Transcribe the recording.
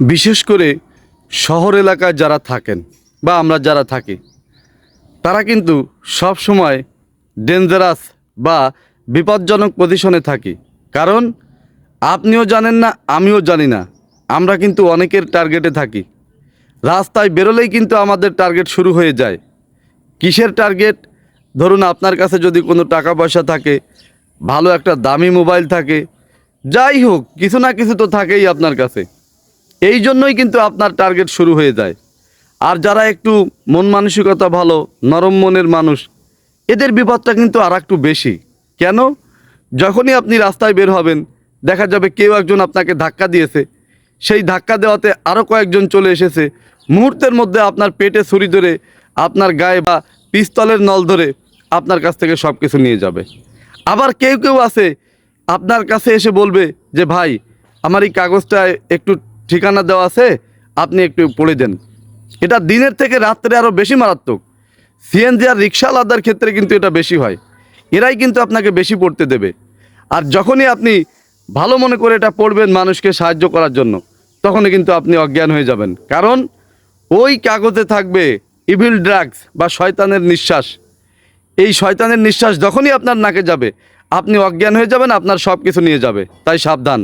বিশেষ করে শহর এলাকায় যারা থাকেন বা আমরা যারা থাকি, তারা কিন্তু সব সময় ডেঞ্জারাস বা বিপজ্জনক পজিশনে থাকি। কারণ আপনিও জানেন না, আমিও জানি না। আমরা কিন্তু অনেকের টার্গেটে থাকি। রাস্তায় বেরোলেই কিন্তু আমাদের টার্গেট শুরু হয়ে যায়। কিসের টার্গেট ধরুন আপনার কাছে যদি কোনো টাকা পয়সা থাকে, ভালো একটা দামি মোবাইল থাকে, যাই হোক, কিছু না কিছু তো থাকেই আপনার কাছে। এই জন্যই কিন্তু আপনার টার্গেট শুরু হয়ে যায়। আর যারা একটু মন মানসিকতা ভালো, নরম মনের মানুষ, এদের বিপদটা কিন্তু আর একটু বেশি। কেন? যখনই আপনি রাস্তায় বের হবেন, দেখা যাবে কেউ একজন আপনাকে ধাক্কা দিয়েছে। সেই ধাক্কা দেওয়াতে আরও কয়েকজন চলে এসেছে। মুহূর্তের মধ্যে আপনার পেটে ছুরি ধরে, আপনার গায়ে বা পিস্তলের নল ধরে আপনার কাছ থেকে সব কিছু নিয়ে যাবে। আবার কেউ কেউ আছে, আপনার কাছে এসে বলবে যে, ভাই, আমার এই কাগজটা একটু ঠিকানা দেওয়া আছে, আপনি একটু পড়ে দেন। এটা দিনের থেকে রাত্রে আরও বেশি মারাত্মক। সিএনজি আর রিক্সাওয়ালাদের ক্ষেত্রে কিন্তু এটা বেশি হয়। এরাই কিন্তু আপনাকে বেশি পড়তে দেবে। আর যখনই আপনি ভালো মনে করে এটা পড়বেন মানুষকে সাহায্য করার জন্য, তখনই কিন্তু আপনি অজ্ঞান হয়ে যাবেন। কারণ ওই কাগজে থাকবে ইভিল ড্রাগস বা শয়তানের নিঃশ্বাস। এই শয়তানের নিঃশ্বাস যখনই আপনার নাকে যাবে, আপনি অজ্ঞান হয়ে যাবেন, আপনার সব কিছু নিয়ে যাবে। তাই সাবধান।